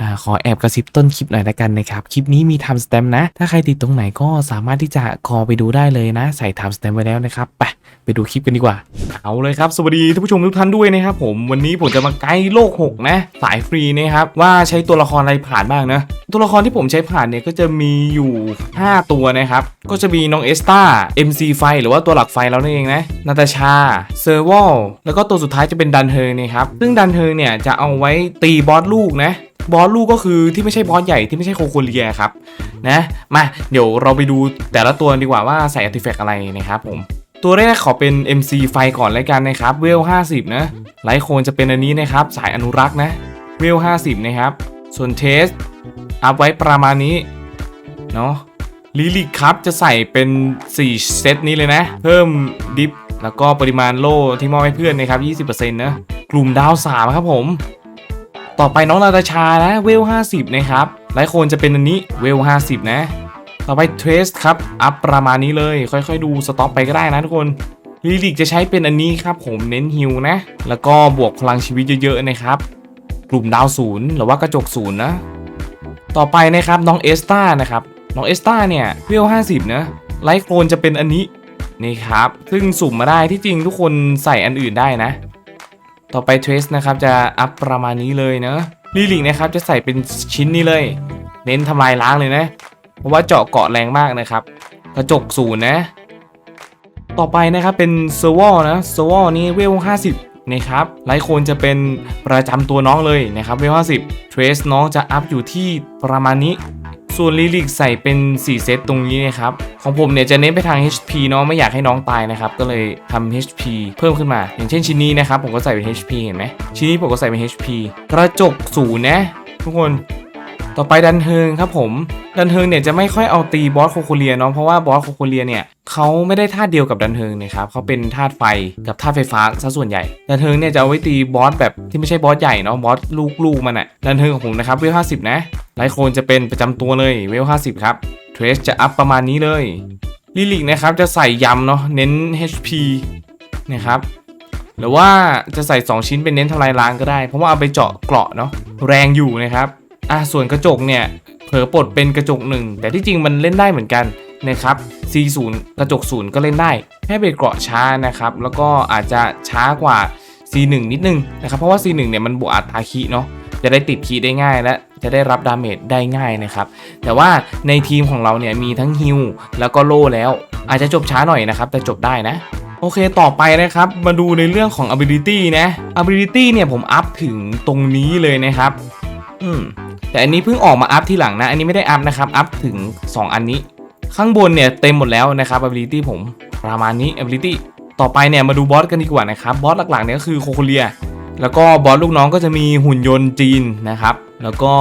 อ่าขอแอบกระซิบต้นคลิปหน่อยละกันนะครับ คลิปนี้มีทำสแตมป์นะ ถ้าใครติดตรงไหนก็สามารถที่จะคอไปดูได้เลยนะ ใส่ทำสแตมป์ไว้แล้วนะครับ ไปไปดูคลิปกันดีกว่า เอาเลยครับ สวัสดีท่านผู้ชมทุกท่านด้วยนะครับผม วันนี้ผมจะมาไกด์โลก 6 นะ สายฟรีนะครับ ว่าใช้ตัวละครอะไรผ่านบ้างนะ ตัวละครที่ผมใช้ผ่านเนี่ยก็จะมีอยู่ 5 ตัวนะครับ ก็จะมีน้องเอสตา MC ไฟหรือว่าตัวหลักไฟแล้วนั่นเองนะ นาตาชา เซอร์วอล แล้วก็ตัวสุดท้ายจะเป็นดันเฮงนะครับ ซึ่งดันเฮงเนี่ยจะเอาไว้ตีบอสลูกนะ บอสลูกก็คือที่ไม่ใช่บอสใหญ่ที่ไม่ใช่โคโคเลียครับนะมาเดี๋ยวเราไปดูแต่ละตัวดีกว่าว่าใส่อาร์ติแฟกอะไรนะครับผมตัวแรกขอเป็น MC ไฟก่อนเลยกันนะครับเวล 50 นะไลท์โคนจะเป็นอันนี้นะครับ สายอนุรักษ์นะเวล 50 นะครับ ส่วนเทสอัพไว้ประมาณนี้ เนาะลิลิกครับจะใส่เป็น 4 เซตนี้เลยนะ เพิ่มดิฟ แล้วก็ปริมาณโล่ที่มอบให้เพื่อนนะครับ 20%นะกลุ่มดาว3ครับผม ต่อไปน้องนาตาชานะเวล 50 นะครับไลท์โคนจะเป็นอันนี้เวล 50 นะ ต่อไปเทรสครับ อัพประมาณนี้เลย ค่อยๆดูสต็อกไปก็ได้นะทุกคนลิลิกจะใช้เป็นอันนี้ครับผมเน้นฮิลนะ แล้วก็บวกพลังชีวิตเยอะๆนะครับ กลุ่มดาวศูนย์หรือว่ากระจกศูนย์นะ ต่อไปนะครับน้องเอสตานะครับ น้องเอสตาเนี่ยเวล 50 นะ ไลท์โคลนจะเป็นอันนี้นี่ครับ ซึ่งสุ่มมาได้ที่จริงทุกคนใส่อันอื่นได้นะ ต่อไปเทรสนะครับจะอัพประมาณนี้เลยนะลิลิกนะครับจะใส่เป็นชิ้นนี้เลย เน้นทำลายล้างเลยนะ เพราะว่าเจาะเกาะแรงมากนะครับ กระจกศูนย์นะ ต่อไปนะครับเป็นเซอร์วอลนะเซอร์วอลนี่เวล 50 นะครับไลท์โคนจะเป็นประจำตัวน้องเลยนะครับเวล 50เทรสน้องจะอัพอยู่ที่ประมาณนี้ ส่วนลิลิกใส่เป็น 4 เซตตรงนี้นะครับ ของผมเนี่ยจะเน้นไปทาง HP เนาะไม่อยากให้น้องตายนะครับ ก็เลยทำ HP เพิ่มขึ้นมา อย่างเช่นชิ้นนี้นะครับ ผมก็ใส่เป็น HP เห็นไหมชิ้นนี้ผมก็ใส่เป็น HP กระจกศูนย์นะทุกคน ต่อไปดันเฮิงครับผม ดันเฮิงเนี่ยจะไม่ค่อยเอาตีบอสโคโคเลียเนาะเพราะว่าบอสโคโคเลียเนี่ยเขาไม่ได้ธาตุเดียวกับดันเฮิงนะครับเขาเป็นธาตุไฟกับธาตุไฟฟ้าซะส่วนใหญ่ ดันเฮิงเนี่ยจะเอาไว้ตีบอสแบบที่ไม่ใช่บอสใหญ่เนาะบอสลูกๆมันอะดันเฮิงของผมนะครับเวล50นะไลโคนจะเป็นประจำตัวเลยเวล50ครับเทรสจะอัพประมาณนี้เลยลิลิกนะครับจะใส่ยำเนาะเน้น HP นะครับหรือว่าจะใส่ 2 ชิ้นเป็นเน้นทำลายล้างก็ได้ เพราะว่าเอาไปเจาะเกราะเนาะแรงอยู่นะครับ อะส่วนกระจกเนี่ยเผลอปลดเป็นกระจกหนึ่งแต่ที่จริงมันเล่นได้เหมือนกันนะครับ C0 กระจกศูนย์ก็เล่นได้แค่เบรกเกราะช้านะครับ แล้วก็อาจจะช้ากว่า C1 นิดนึงนะครับ เพราะว่า C1 เนี่ยมันบวกอัตราคีเนาะจะได้ติดคีได้ง่ายและจะได้รับดาเมจได้ง่ายนะครับ แต่ว่าในทีมของเราเนี่ยมีทั้งฮิลแล้วก็โล่แล้ว อาจจะจบช้าหน่อยนะครับ แต่จบได้นะโอเค ต่อไปนะครับ มาดูในเรื่องของ ability นะ ability เนี่ยผมอัพถึงตรงนี้เลยนะครับ อืม แต่อันนี้เพิ่งออกมาอัพทีหลังนะ อันนี้ไม่ได้อัพนะครับ อัพถึง 2 อันนี้ ข้างบนเนี่ยเต็มหมดแล้วนะครับ ability ผมประมาณนี้ ability ต่อไปเนี่ยมาดูบอสกันดีกว่านะครับ บอสหลักๆเนี่ยก็คือโคโคเลีย แล้วก็บอสลูกน้องก็จะมีหุ่นยนต์จีนนะครับ แล้วก็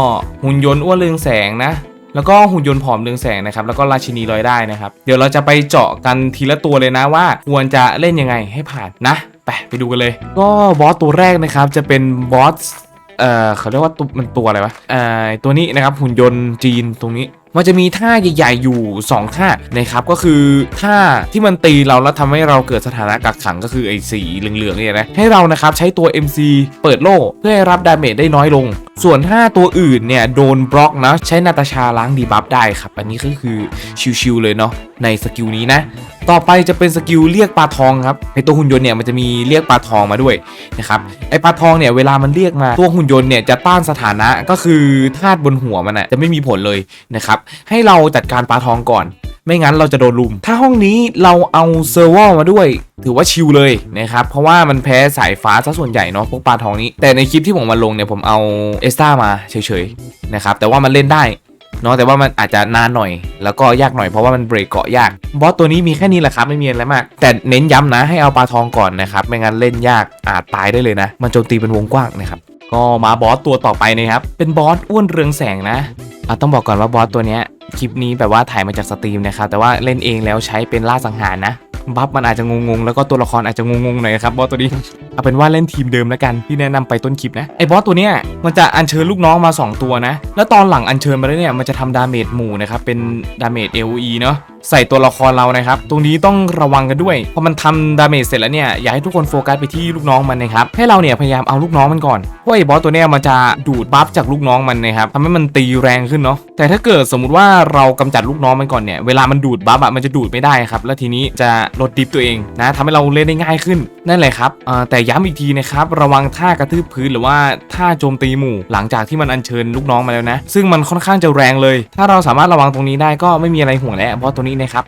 หุ่นยนต์อ้วนเรืองแสงนะ แล้วก็หุ่นยนต์ผอมเรืองแสงนะครับ แล้วก็ราชินีลอยได้นะครับ เดี๋ยวเราจะไปเจาะกันทีละตัวเลยนะว่าควรจะเล่นยังไงให้ผ่านนะ ไปไปดูกันเลย ก็บอสตัวแรกนะครับจะเป็นบอส เอ่อเขาเรียกว่าตัวมันตัวอะไรวะเอ่อตัวนี้นะครับหุ่นยนต์จีนตรงนี้ มันจะมีท่าใหญ่ๆอยู่ 2 ท่านะครับก็คือท่าที่มันตีเราแล้วทำให้เราเกิดสถานะกักขังก็คือไอ้สีเหลืองๆเนี่ยนะให้เรานะครับใช้ตัว MC เปิดโล่เพื่อให้รับดาเมจได้น้อยลง ส่วนถ้าตัวอื่นเนี่ยโดนบล็อกนะใช้นาตาชาล้างดีบัฟได้ครับ อันนี้ก็คือชิวๆเลยเนาะในสกิลนี้นะต่อไปจะเป็นสกิลเรียกปลาทองครับในตัวหุ่นยนต์เนี่ยมันจะมีเรียกปลาทองมาด้วยนะครับไอปลาทองเนี่ยเวลามันเรียกมาตัวหุ่นยนต์เนี่ยจะต้านสถานะก็คือธาตุบนหัวมันอะจะไม่มีผลเลยนะครับให้เราจัดการปลาทองก่อน ไม่งั้นเราจะโดนลุม ถ้าห้องนี้เราเอาเซอร์วอลมาด้วย ถือว่าชิลเลยนะครับเพราะว่ามันแพ้สายฟ้าซะส่วนใหญ่เนาะพวกปลาทองนี้ แต่ในคลิปที่ผมมาลงเนี่ยผมเอาเอสตามาเฉยๆนะครับแต่ว่ามันเล่นได้เนาะแต่ว่ามันอาจจะนานหน่อย แล้วก็ยากหน่อยเพราะว่ามันเบรกเกาะยากบอสตัวนี้มีแค่นี้แหละครับไม่มีอะไรมาก แต่เน้นย้ำนะให้เอาปลาทองก่อนนะครับไม่งั้นเล่นยากอาจตายได้เลยนะ มันโจมตีเป็นวงกว้างนะครับ ก็มาบอสตัวต่อไปนะครับ เป็นบอสอ้วนเรืองแสงนะอะต้องบอกก่อนว่าบอสตัวเนี้ยคลิปนี้แบบว่าถ่ายมาจากสตรีมนะครับแต่ว่าเล่นเองแล้วใช้เป็นล่าสังหารนะบัฟมันอาจจะงงๆ แล้วก็ตัวละครอาจจะงงๆหน่อยครับบอสตัวนี้เอาเป็นว่าเล่นทีมเดิมแล้วกันที่แนะนำไปต้นคลิปนะไอ้บอสตัวเนี้ยมันจะอัญเชิญลูกน้องมา 2 ตัวนะ แล้วตอนหลังอัญเชิญมาแล้วเนี่ยมันจะทำดาเมจหมู่นะครับเป็นดาเมจ AOE เนาะ ใส่ตัวละครเรานะครับ ตรงนี้ต้องระวังกันด้วยพอมันทำดาเมจเสร็จแล้วเนี่ยอยากให้ทุกคนโฟกัสไปที่ลูกน้องมันนะครับให้เราเนี่ยพยายามเอาลูกน้องมันก่อนเพราะไอ้บอสตัวเนี้ยมันจะดูดบัฟจากลูกน้องมันนะครับทำให้มันตีแรงขึ้นเนาะแต่ถ้าเกิดสมมุติว่าเรากำจัดลูกน้องมันก่อนเนี่ยเวลามันดูดบัฟอะมันจะดูดไม่ได้ครับแล้วทีนี้จะลดดิฟตัวเองนะทำให้เราเล่นได้ง่ายขึ้นนั่นแหละครับแต่ย้ำอีกทีนะครับระวังท่ากระทืบพื้นหรือว่าท่าโจมตีหมู่หลังจากที่มันอัญเชิญลูกน้องมาแล้วนะ ซึ่งมันค่อนข้างจะแรงเลย ถ้าเราสามารถระวังตรงนี้ได้ก็ไม่มีอะไรห่วงแล้วเพราะตัวนี้นะครับ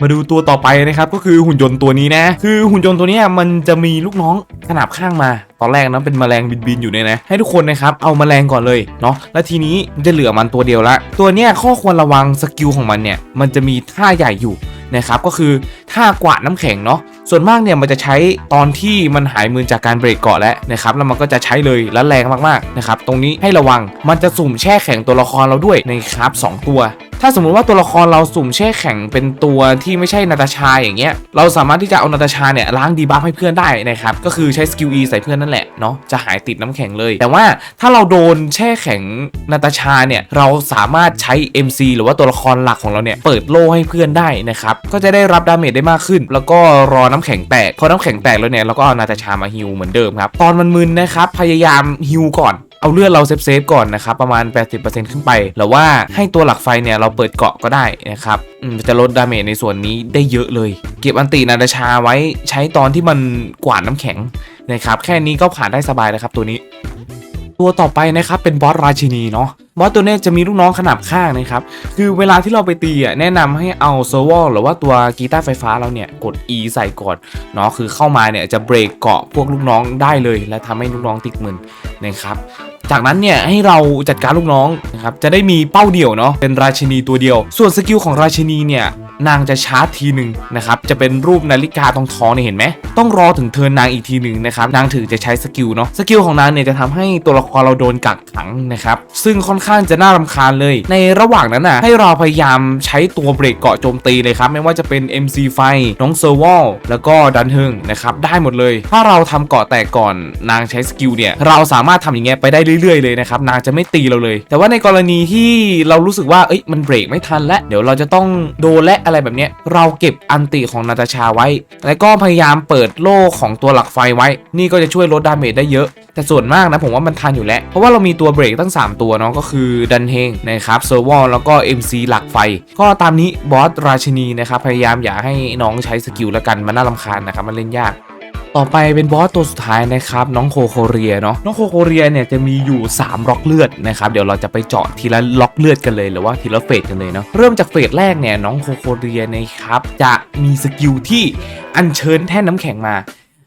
มาดูตัวต่อไปนะครับก็คือหุ่นยนต์ตัวนี้นะ คือหุ่นยนต์ตัวนี้มันจะมีลูกน้องขนาบข้างมา ตอนแรกนะเป็นแมลงบินๆอยู่เนี่ยนะให้ทุกคนนะครับเอาแมลงก่อนเลยเนาะแล้วทีนี้มันจะเหลือมันตัวเดียวละ ตัวเนี้ยข้อควรระวังสกิลของมันเนี่ยมันจะมีท่าใหญ่อยู่นะครับก็คือท่ากวาดน้ำแข็งเนาะส่วนมากเนี่ยมันจะใช้ตอนที่มันหายมือจากการเบรกเกาะแล้วนะครับแล้วมันก็จะใช้เลยและแรงมากๆนะครับตรงนี้ให้ระวังมันจะสุ่มแช่แข็งตัวละครเราด้วยนะครับสองตัว ถ้าสมมุติว่าตัวละครเราสุ่มแช่แข็งเป็นตัวที่ไม่ใช่นาตาชาอย่างเงี้ย เราสามารถที่จะเอานาตาชาเนี่ยล้างดีบัฟให้เพื่อนได้นะครับ ก็คือใช้สกิล E ใส่เพื่อนนั่นแหละเนาะ จะหายติดน้ำแข็งเลย แต่ว่าถ้าเราโดนแช่แข็งนาตาชาเนี่ย เราสามารถใช้ MC หรือว่าตัวละครหลักของเราเนี่ยเปิดโล่ให้เพื่อนได้นะครับ ก็จะได้รับดาเมจได้มากขึ้น แล้วก็รอน้ำแข็งแตก พอน้ำแข็งแตกแล้วเนี่ยเราก็เอานาตาชามาฮิวเหมือนเดิมครับ ตอนมันมึนนะครับ พยายามฮิวก่อน เอาเลือดเราเซฟเซฟก่อนนะครับประมาณ 80%ขึ้นไปหรือว่าให้ตัวหลักไฟเนี่ยเราเปิดเกาะก็ได้นะครับจะลดดาเมจในส่วนนี้ได้เยอะเลย เก็บอันตินาดาชาไว้ใช้ตอนที่มันกวาดน้ำแข็งนะครับแค่นี้ก็ผ่านได้สบายแล้วครับตัวนี้ ตัวต่อไปนะครับเป็นบอสราชินีเนาะบอสตัวนี้จะมีลูกน้องขนาบข้างนะครับคือเวลาที่เราไปตีอะแนะนำให้เอาโซวอลหรือว่าตัวกีตาร์ไฟฟ้าเราเนี่ยกด E ใส่ก่อนเนาะคือเข้ามาเนี่ยจะเบรกเกาะพวกลูกน้องได้เลย และทำให้ลูกน้องติดมืนนะครับ จากนั้นเนี่ยให้เราจัดการลูกน้องนะครับจะได้มีเป้าเดี่ยวเนาะเป็นราชินีตัวเดียว ส่วนสกิลของราชินีเนี่ย นางจะชาร์จทีหนึ่งนะครับจะเป็นรูปนาฬิกาตรงทองเนี่ยเห็นไหมต้องรอถึงเทินนางอีกทีหนึ่งนะครับนางถึงจะใช้สกิลเนาะสกิลของนางเนี่ยจะทำให้ตัวละครเราโดนกักขังนะครับซึ่งค่อนข้างจะน่ารำคาญเลย ในระหว่างนั้นน่ะให้เราพยายามใช้ตัวเบรกเกาะโจมตีเลยครับไม่ว่าจะเป็น MC ไฟน้องเซอร์วอลแล้วก็ดันเฮงนะครับได้หมดเลย ถ้าเราทำเกาะแตกก่อนนางใช้สกิลเนี่ยเราสามารถทำอย่างเงี้ยไปได้เรื่อยๆเลยนะครับนางจะไม่ตีเราเลย แต่ว่าในกรณีที่เรารู้สึกว่าเอ้ยมันเบรกไม่ทันและเดี๋ยวเราจะต้องโดนและอะไรแบบเนี้เราเก็บอันติของนาตาชาไว้ แล้วก็พยายามเปิดโล่ของตัวหลักไฟไว้ นี่ก็จะช่วยลดดาเมจได้เยอะ แต่ส่วนมากนะผมว่ามันทันอยู่แล้ว เพราะว่าเรามีตัวเบรกตั้ง 3 ตัวเนาะก็คือดันเฮงนะครับเซอร์วอลแล้วก็ MC หลักไฟ ก็ตามนี้บอสราชินีนะครับพยายามอย่าให้น้องใช้สกิลละกันมันน่ารำคาญนะครับมันเล่นยาก ต่อไปเป็นบอสตัวสุดท้ายนะครับน้องโคโคเรียเนาะน้องโคโคเรียเนี่ยจะมีอยู่ 3 ล็อกเลือดนะครับเดี๋ยวเราจะไปเจาะทีละล็อกเลือดกันเลยหรือว่าทีละเฟสกันเลยเนาะเริ่มจากเฟสแรกเนี่ยน้องโคโคเรียนะครับจะมีสกิลที่อัญเชิญแท่นน้ำแข็งมา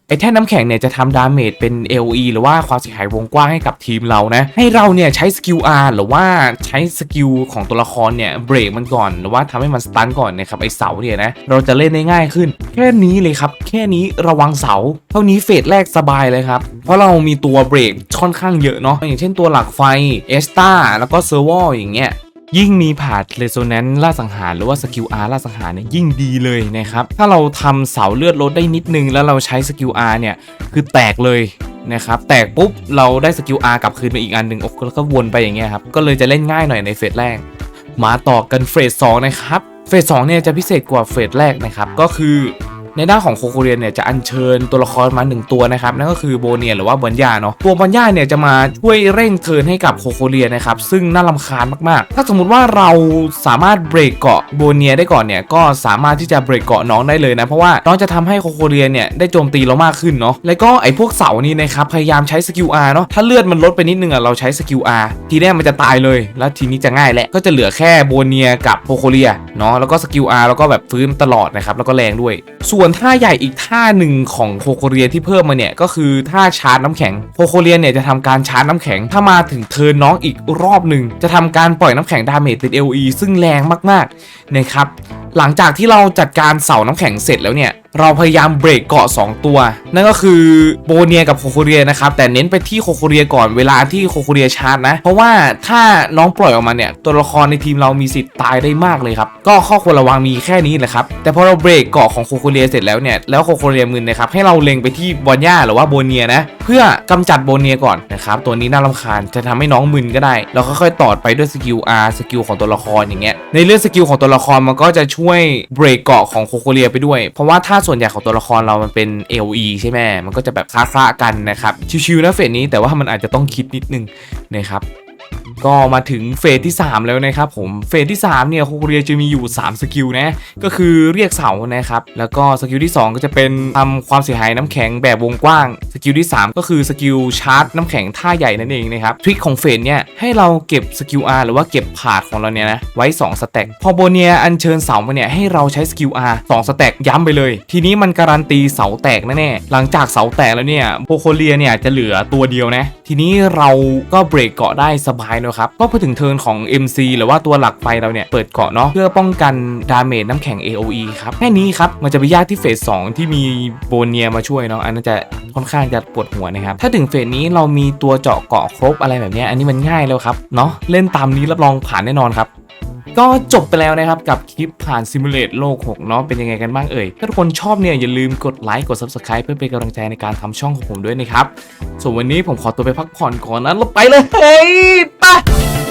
ไอ้แท่นน้ำแข็งเนี่ยจะทำดาเมจเป็น LE หรือว่าความเสียหายวงกว้างให้กับทีมเรานะ ให้เราเนี่ยใช้สกิล R หรือว่าใช้สกิลของตัวละครเนี่ยเบรกมันก่อน หรือว่าทำให้มันสตันก่อนนะครับไอเสาเนี่ยนะเราจะเล่นได้ง่ายขึ้น แค่นี้เลยครับ แค่นี้ระวังเสา เท่านี้เฟสแรกสบายเลยครับ เพราะเรามีตัวเบรกค่อนข้างเยอะเนาะอย่างเช่นตัวหลักไฟเอสตาแล้วก็เซอร์วอลอย่างเงี้ย ยิ่งมีผาดเรโซแนนซ์ล่าสังหารหรือว่าสกิล R ล่าสังหารเนี่ยยิ่งดีเลยนะครับ ถ้าเราทำเสาเลือดลดได้นิดนึง แล้วเราใช้สกิล R เนี่ย คือแตกเลยนะครับ แตกปุ๊บ เราได้สกิล R กลับคืนมาอีกอันหนึ่งโอ้แล้วก็วนไปอย่างเงี้ยครับ ก็เลยจะเล่นง่ายหน่อยในเฟสแรก มาต่อกันเฟส2นะครับ เฟส2เนี่ยจะพิเศษกว่าเฟสแรกนะครับ ก็คือ ในด้านของโคโคเรียนเนี่ยจะอัญเชิญตัวละครมาหนึ่งตัวนะครับนั่นก็คือโบเนียหรือว่าบัญญาเนาะตัวบัญญาเนี่ยจะมาช่วยเร่งเทินให้กับโคโคเรียนนะครับซึ่งน่ารำคาญมากๆ ถ้าสมมุติว่าเราสามารถเบรกเกาะโบเนียได้ก่อนเนี่ยก็สามารถที่จะเบรกเกาะน้องได้เลยนะเพราะว่าน้องจะทำให้โคโคเรียนเนี่ยได้โจมตีเรามากขึ้นเนาะแล้วก็ไอ้พวกเสานี่นะครับพยายามใช้สกิล R เนาะถ้าเลือดมันลดไปนิดนึงอะเราใช้สกิล R ทีแรกมันจะตายเลย แล้วทีนี้จะง่ายแหละก็จะเหลือแค่โบเนียกับโคโคเรียเนาะแล้วก็สกิล R แล้วก็แบบฟื้นตลอดนะครับแล้วก็แรงด้วยส่วนนท่าใหญ่อีกท่าหนึ่งของโคโคเรียที่เพิ่มมาเนี่ยก็คือท่าชาร์จน้ำแข็งโคโคเรียเนี่ยจะทำการชาร์จน้ำแข็ง ถ้ามาถึงเทินน้องอีกรอบหนึ่งจะทำการปล่อยน้ำแข็งดาเมจติด LE ซึ่งแรงมากๆนะครับหลังจากที่เราจัดการเสาน้ำแข็งเสร็จแล้วเนี่ย เราพยายามเบรกเกาะ 2 ตัว นั่นก็คือโบเนียกับโคโคเรียนะครับ แต่เน้นไปที่โคโคเรียก่อนเวลาที่โคโคเรียชาร์จนะ เพราะว่าถ้าน้องปล่อยออกมาเนี่ย ตัวละครในทีมเรามีสิทธิ์ตายได้มากเลยครับ ก็ข้อควรระวังมีแค่นี้แหละครับ แต่พอเราเบรกเกาะของโคโคเรียเสร็จแล้วเนี่ย แล้วโคโคเรียมึนนะครับ ให้เราเล็งไปที่บอลย่าหรือว่าโบเนียนะ เพื่อกำจัดโบเนียก่อนนะครับ ตัวนี้น่ารำคาญ จะทำให้น้องมึนก็ได้แล้วค่อยๆต่อไปด้วยสกิล R สกิลของตัวละครอย่างเงี้ย ในเรื่องสกิลของตัวละครมันก็จะช่วยเบรกเกาะของโคโคเรียไปด้วย เพราะว่าถ้าส่วนใหญ่ของตัวละครเรามันเป็น LE ใช่ไหมมันก็จะแบบคล้าๆกันนะครับ ชิวๆนะเฟสนี้แต่ว่ามันอาจจะต้องคิดนิดนึงนะครับ ก็มาถึงเฟสที่ 3 แล้วนะครับผมเฟสที่ 3 เนี่ยโคเรียจะมีอยู่ 3 สกิลนะก็คือเรียกเสานะครับแล้วก็สกิลที่ 2 ก็จะเป็นทำความเสียหายน้ำแข็งแบบวงกว้าง สกิลที่ 3 ก็คือสกิลชาร์จน้ำแข็งท่าใหญ่นั่นเองนะครับทริคของเฟสเนี่ยให้เราเก็บสกิล R หรือว่าเก็บผาดของเราเนี่ยนะไว้ 2 สแต็กพอโบเนียอัญเชิญเสามาเนี่ยให้เราใช้สกิล R 2 สแต็กย้ำไปเลย ทีนี้มันการันตีเสาแตกแน่ๆหลังจากเสาแตกแล้วเนี่ยโคโคเรียเนี่ยจะเหลือตัวเดียวนะทีนี้เราก็เบรกเกาะได้สบายนะครับก็พอถึงเทิร์นของ MC หรือว่าตัวหลักไฟเราเนี่ยเปิดเกาะเนาะเพื่อป้องกันดาเมจน้ำแข็ง AOE ครับแค่นี้ครับมันจะไปยากที่เฟส2ที่มีโบเนียมาช่วยเนาะอันนั้นจะค่อนข้างจะปวดหัวนะครับถ้าถึงเฟสนี้เรามีตัวเจาะเกาะครบอะไรแบบนี้อันนี้มันง่ายแล้วครับเนาะเล่นตามนี้รับรองผ่านแน่นอนครับก็จบไปแล้วนะครับ กับคลิปผ่านซิมูเลตโลก 6 เนาะเป็นยังไงกันบ้างเอ่ย ถ้าทุกคนชอบเนี่ย อย่าลืมกดไลค์กด Subscribe เพื่อเป็นกำลังใจในการทำช่องของผมด้วยนะครับ ส่วนวันนี้ผมขอตัวไปพักผ่อนก่อนนะแล้วไปเลย เฮ้ยไป Ah!